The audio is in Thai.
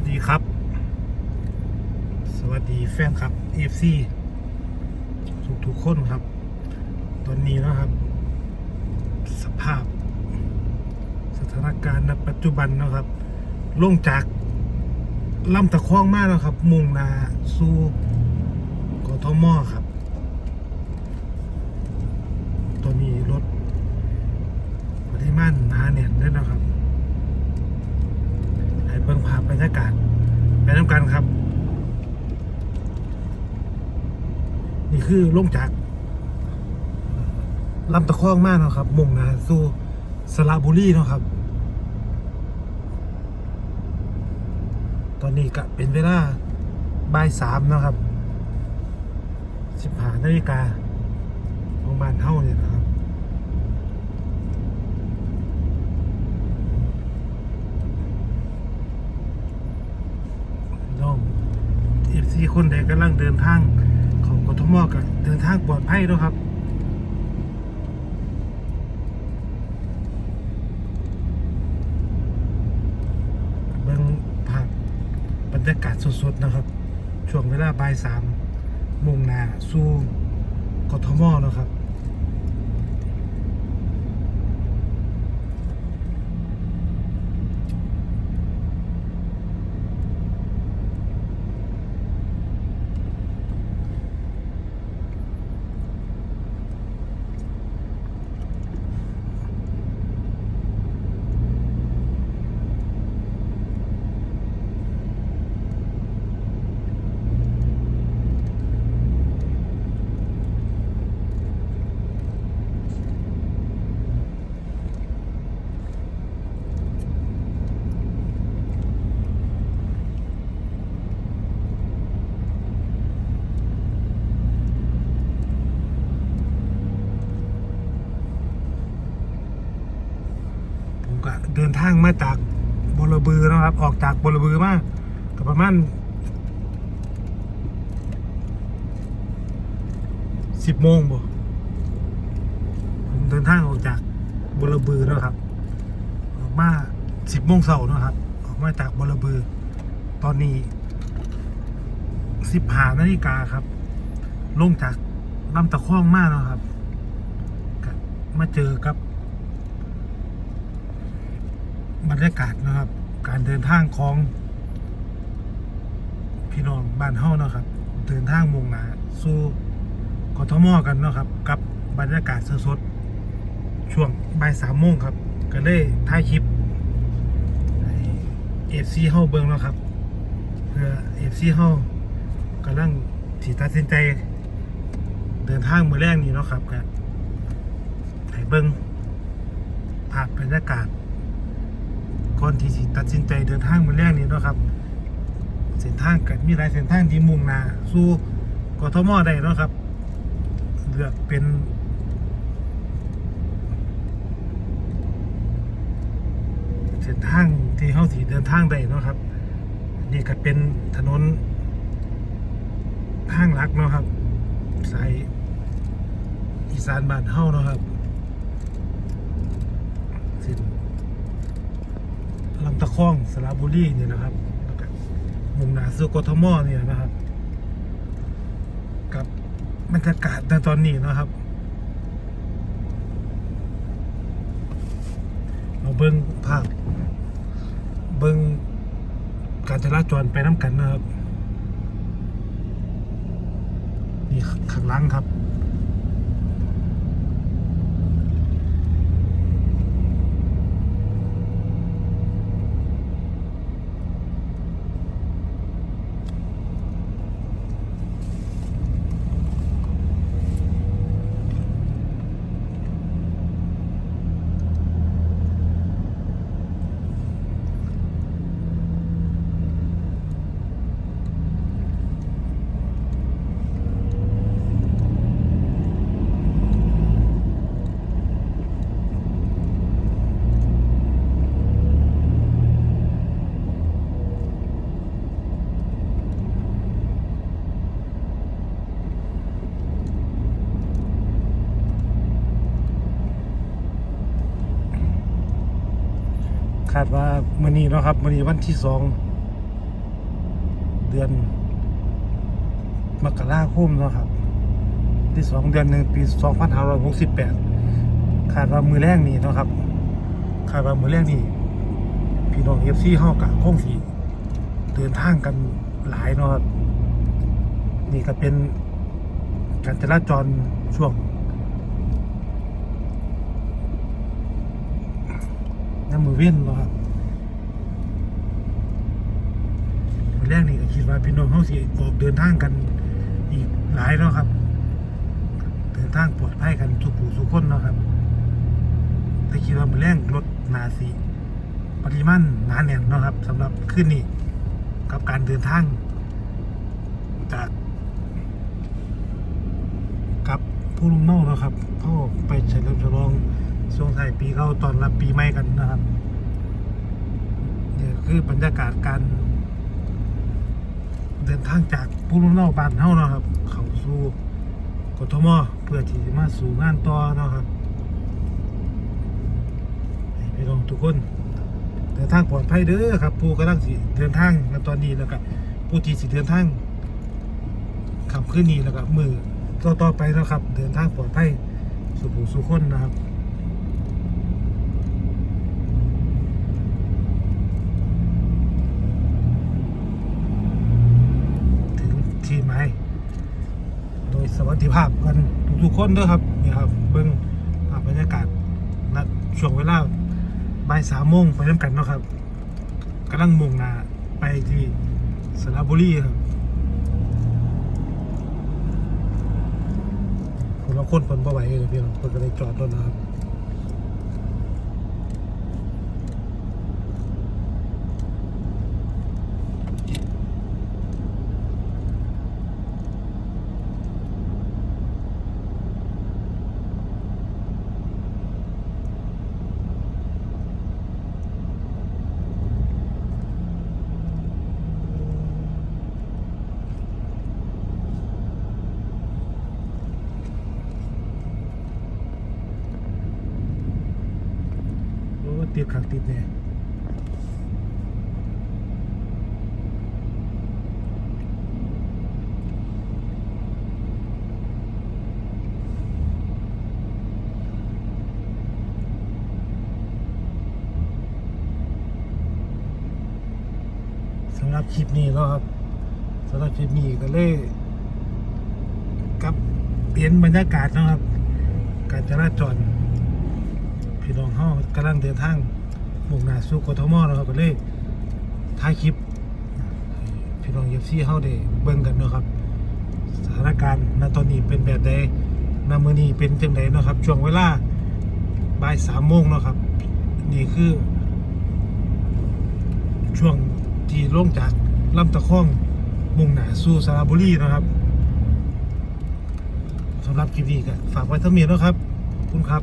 สดีครับ สวัสดีแฟนครับ FC ทุกทุกคนครับ ตอนนี้นะครับ สภาพ สถานการณ์ณปัจจุบันนะครับ ลงจากลำตะคองมากแล้วครับ มุ่งนาสู่กทมครับ ตอนนี้รถปริมาณหนาแน่นด้วยนะครับ บิ่งภาพบรรยากาศไปน้ำกันครับ นี่คือลงจากลำตะคองมากนาะครับ มุ่งนาสู่สระบุรีเนาะครับ ตอนนี้ก็เป็นเวลาบ่ายสามนะครับสิบห้านาฬิกาของบ้านเท่าเนี่ยนะครับ พี่น้อง ที่คนใดกำลังเดินทางของกทมกับเดินทางปลอดภัยด้วยครับเบิ้งภาพบรรยากาศสดๆนะครับ ช่วงเวลาบ่ายสามมุ่งหน้าสู่กทมนะครับ ผมก็เดินทางมาจากบรบือนะครับ ออกจากบรบือมาก็ประมาณสิบโมงบ่ผมเดินทางออกจากบรบือนะครับ ออกมาสิบโมงเสาร์นะครับ ออกมาจากบรบือ ตอนนี้สิบหานาฬิกาครับ ลงจากลำตะคองมากนะครับ มาเจอกับ บรรยากาศนะครับ การเดินทางของ พี่น้องบ้านเฮาเนาะครับ เดินทางมุ่งหน้าสู่กทมกันเนาะครับ กับบรรยากาศสดๆช่วงบ่ายสามโมงครับ ก็เลยถ่ายคลิปเอฟซีเฮาเบิ่งเนาะครับ เพื่อเอฟซีเฮากำลังสิตัดสินใจ เดินทางมือแรกนี้เนาะครับก็ให้เบิ่งภาพบรรยากาศ ก่อนที่ตัดสินใจเดินทางมือแรกนี้นะครับ เส้นทางก็มีหลายเส้นทางที่มุ่งหน้าสู่กทมได้นะครับเลือกเป็นเส้นทางที่เฮาสิเดินทางได้นะครับนี่ก็เป็นถนนทางหลักเนาะครับสายอีสานบ้านเฮาเนาะครับเส้น ตะคองสระบุรีเนี่ยนะครับมุ่งหน้าสู่กทมเนี่ยนะครับ กับบรรยากาศในตอนนี้นะครับ เราเบิ้งภาพเบิ้งการจราจรไปน้ำกันนะครับ นี่ข้างหล่างครับาดว่ามื้อนี้เนาะครับมื้อนี้วันที่สองเดือนมกราคมเนาะครับ ที่สองเดือนหนึ่งปีสองพันห้าร้อยหกสิบแปดคาดว่ามือแรกนี่เนาะครับคาดว่ามือแรกนี่พี่น้องเอฟซีเฮากะคงสีเดินทางกันหลายเนาะครับนี่ก็เป็นการจราจรช่วง น้ำมือเว้นเนะครับมือแรกนี่ก็คิดว่าพี่น้องเฮาสิออกเดินทางกันอีกหลายเนาะครับ เดินทางปลอดภัยกันทุกผู้ทุกคนเนาะครับ แต่คิดว่ามือแรงรถนาสีปริมาณหนาแน่นนะครับสำหรับขึ้นนี่กับการเดินทางจากกับผู้ลุงเมานะครับเข้าไปเฉลิมฉลอง ช่วงท้ายปีเข้าตอนรับปีใหม่กันนะครับเนี่ยคือบรรยากาศการ เดินทางจากผู้ลุงเมาบ้านเฮาเนาะครับ เขาสู่กทมเพื่อที่จะมาสู่งานต่อเนาะครับพี่น้องทุกคนเดินทางปลอดภัยเด้อครับ ผู้กำลังสิเดินทางในตอนนี้แล้วก็ผู้ที่สิเดินทางขับขึ้นนี้แล้วก็มือต่อต่อไปนะครับ เดินทางปลอดภัยสุขสุขคนนะครับ ถึงที่หมาย โดยส วัสดิภาพกันทุกๆคนด้อครับนี่ครับเบื้องบรรยากาศณช่วงเวลาบ่ายสามโมงไปน้ำกันเนาะครับกำลังมุ่งหน้าไปที่สระบุรีครับผมว่าคนคนบ่ไหวเลยพี่น้องคนก็เลยจอดรถนะครับโอ้ ติดขังติดเนี่ยสำหรับคลิปนี้เนาะครับสำหรับคลิปนี้ก็เลยกับเปลี่ยนบรรยากาศนะครับ การจราจรำลังเดินทางมุ่งหน้าสู่กทมแล้วครับก็เลยถ่ายคลิปพี่น้องเอฟซีเฮาได้เบิ่งกันเนาะครับ สถานการณ์ณตอนนี้เป็นแบบใดณมื้อนี้เป็นจังไดเนาะครับ ช่วงเวลาบ่ายสามโมงเนาะครับ นี่คือ ช่วงที่ลงจากลำตะคองมุ่งหน้าสู่สระบุรีนะครับสำหรับคลิปนี้ก็ฝากไว้เท่านี้เนาะครับคุณครับ